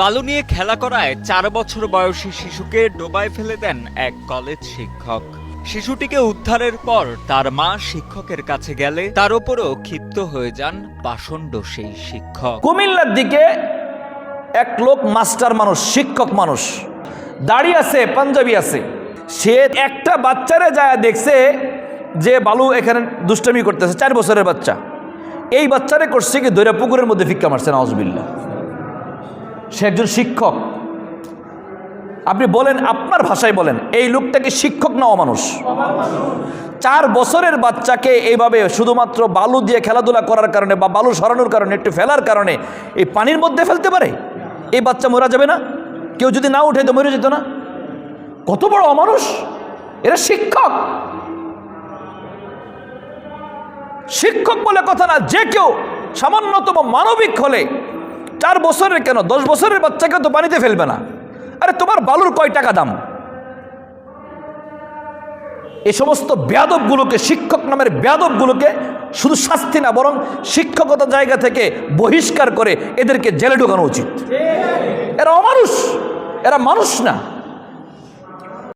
বালু নিয়ে খেলা করায় চার বছর বয়সী শিশুকে ডোবায় ফেলে দেন এক কলেজ শিক্ষক। শিশুটিকে উদ্ধারের পর তার মা শিক্ষকের কাছে গেলে তার উপরও ক্ষিপ্ত হয়ে যান পাষণ্ড সেই শিক্ষক। কুমিল্লার দিকে এক লোক মাস্টার মানুষ, শিক্ষক মানুষ। দাড়ি আছে, পাঞ্জাবি আছে। সে একটা বাচ্চারে যায় দেখছে যে বালু এখানে দুষ্টামি করতেছে, চার বছরের বাচ্চা। এই বাচ্চারে করছে কি দৈরা পুকুরের মধ্যে ভিক্ষা মারছে নওয়াজবিল্লা সে একজন শিক্ষক। আপনি বলেন, আপনার ভাষায় বলেন, এই লোকটা কি শিক্ষক না অমানুষ? চার বছরের বাচ্চাকে এইভাবে শুধুমাত্র বালু দিয়ে খেলাধুলা করার কারণে বা বালু সরানোর কারণে, একটু ফেলার কারণে এই পানির মধ্যে ফেলতে পারে? এই বাচ্চা মরা যাবে না? কেউ যদি না উঠে তো মরে যেত না? কত বড় অমানুষ? এরা শিক্ষক। শিক্ষক বলে কথা না, যে কেউ সামান্যতম মানবিক হলে চার বছরের কেন? দশ বছরের বাচ্চাকে তো পানিতে ফেলবে না। আরে তোমার বালুর কয় টাকা দাম? এই সমস্ত ব্যাদবগুলোকে শিক্ষক নামের ব্যাদবগুলোকে শুধু শাস্তি না, বরং শিক্ষকতা জায়গা থেকে বহিষ্কার করে এদেরকে জেলে ঢোকানো উচিত। এরা অমানুষ, এরা মানুষ না।